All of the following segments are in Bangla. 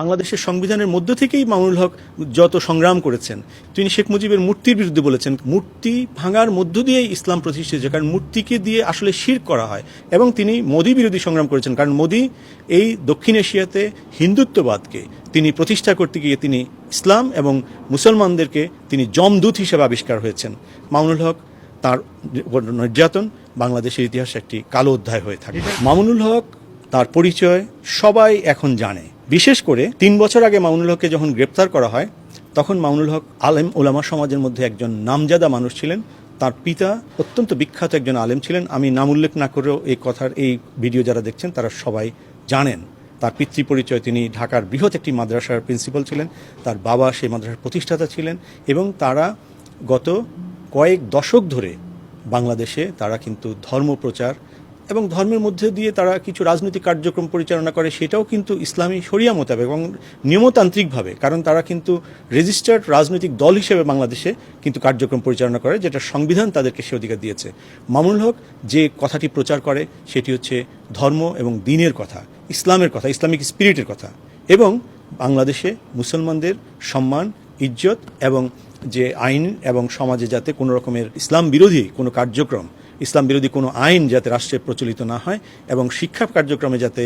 বাংলাদেশের সংবিধানের মধ্য থেকেই মামুনুল হক যত সংগ্রাম করেছেন তিনি শেখ মুজিবের মূর্তির বিরুদ্ধে বলেছেন মূর্তি ভাঙার মধ্য দিয়েই ইসলাম প্রতিষ্ঠিত হয়েছে কারণ মূর্তিকে দিয়ে আসলে শির করা হয়। এবং তিনি মোদী বিরোধী সংগ্রাম করেছেন কারণ মোদী এই দক্ষিণ এশিয়াতে হিন্দুত্ববাদকে তিনি প্রতিষ্ঠা করতে গিয়ে তিনি ইসলাম এবং মুসলমানদেরকে তিনি জমদূত হিসেবে আবিষ্কার হয়েছেন। মামুনুল হক তার নির্যাতন বাংলাদেশের ইতিহাসে একটি কালো অধ্যায় হয়ে থাকে। মামুনুল হক তার পরিচয় সবাই এখন জানে। বিশেষ করে তিন বছর আগে মামুনুল হককে যখন গ্রেপ্তার করা হয়, তখন মামুনুল হক আলেম ওলামা সমাজের মধ্যে একজন নামজাদা মানুষ ছিলেন। তার পিতা অত্যন্ত বিখ্যাত একজন আলেম ছিলেন। আমি নাম উল্লেখ না করেও এই কথার এই ভিডিও যারা দেখছেন, তারা সবাই জানেন। তার পিতৃ পরিচয় তিনি ঢাকার বৃহৎ একটি মাদ্রাসার প্রিন্সিপাল ছিলেন। তার বাবা সেই মাদ্রাসার প্রতিষ্ঠাতা ছিলেন এবং তারা গত কয়েক দশক ধরে বাংলাদেশে তারা কিন্তু ধর্মপ্রচার এবং ধর্মের মধ্যে দিয়ে তারা কিছু রাজনৈতিক কার্যক্রম পরিচালনা করে, সেটাও কিন্তু ইসলামী শরিয়া মোতাবেক এবং নিয়মতান্ত্রিকভাবে। কারণ তারা কিন্তু রেজিস্টার্ড রাজনৈতিক দল হিসেবে বাংলাদেশে কিন্তু কার্যক্রম পরিচালনা করে, যেটা সংবিধান তাদেরকে সে অধিকার দিয়েছে। মামুনুল হক যে কথাটি প্রচার করে, সেটি হচ্ছে ধর্ম এবং দিনের কথা, ইসলামের কথা, ইসলামিক স্পিরিটের কথা। এবং বাংলাদেশে মুসলমানদের সম্মান, ইজ্জত এবং যে আইন এবং সমাজে যাতে কোনো রকমের ইসলাম বিরোধী কোনো কার্যক্রম ইসলাম বিরোধী কোনো আইন যাতে রাষ্ট্রে প্রচলিত না হয় এবং শিক্ষা কার্যক্রমে যাতে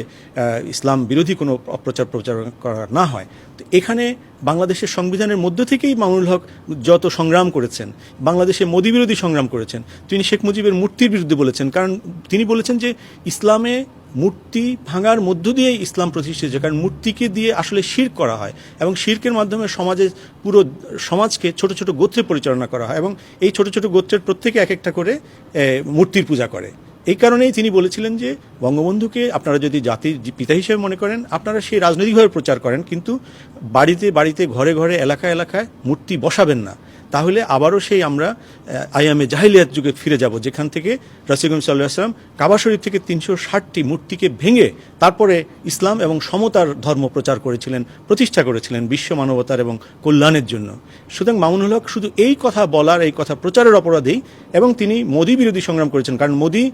ইসলাম বিরোধী কোনো অপ্রচার প্রচার করা না হয়। তো এখানে বাংলাদেশের সংবিধানের মধ্য থেকেই মামুনুল হক যত সংগ্রাম করেছেন, বাংলাদেশে মোদী বিরোধী সংগ্রাম করেছেন, তিনি শেখ মুজিবের মূর্তির বিরুদ্ধে বলেছেন। কারণ তিনি বলেছেন যে ইসলামে মূর্তি ভাঙার মধ্য দিয়েই ইসলাম প্রতিষ্ঠিত কারণ মূর্তিকে দিয়ে আসলে শির করা হয় এবং শির্কের মাধ্যমে সমাজে পুরো সমাজকে ছোট ছোট গোত্রে পরিচালনা করা হয় এবং এই ছোট ছোট গোত্রের প্রত্যেকে এক একটা করে মূর্তির পূজা করে। এই কারণেই তিনি বলেছিলেন যে, বঙ্গবন্ধুকে আপনারা যদি জাতির পিতা হিসেবে মনে করেন, আপনারা সেই রাজনৈতিকভাবে প্রচার করেন, কিন্তু বাড়িতে বাড়িতে, ঘরে ঘরে, এলাকায় এলাকায় মূর্তি বসাবেন না। তাহলে আবারও সেই আমরা আইএমএ জাহিলিয়াত যুগে ফিরে যাব, যেখান থেকে রসিগম সাল্লাহ আসলাম কাবা শরীফ থেকে তিনশো ষাটটি মূর্তিকে ভেঙে তারপরে ইসলাম এবং সমতার ধর্ম প্রচার করেছিলেন, প্রতিষ্ঠা করেছিলেন বিশ্ব মানবতার এবং কল্যাণের জন্য। সুতরাং মামুনুল হক শুধু এই কথা বলার, এই কথা প্রচারের অপরাধেই এবং তিনি মোদী বিরোধী সংগ্রাম করেছেন, কারণ মোদী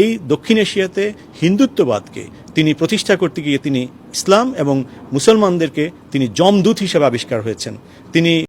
এই দক্ষিণ এশিয়াতে হিন্দুত্ববাদকে, তিনি প্রতিষ্ঠা করতে গিয়ে তিনি ইসলাম এবং মুসলমানদেরকে তিনি জমদূত হিসেবে আবিষ্কার হয়েছেন। তিনি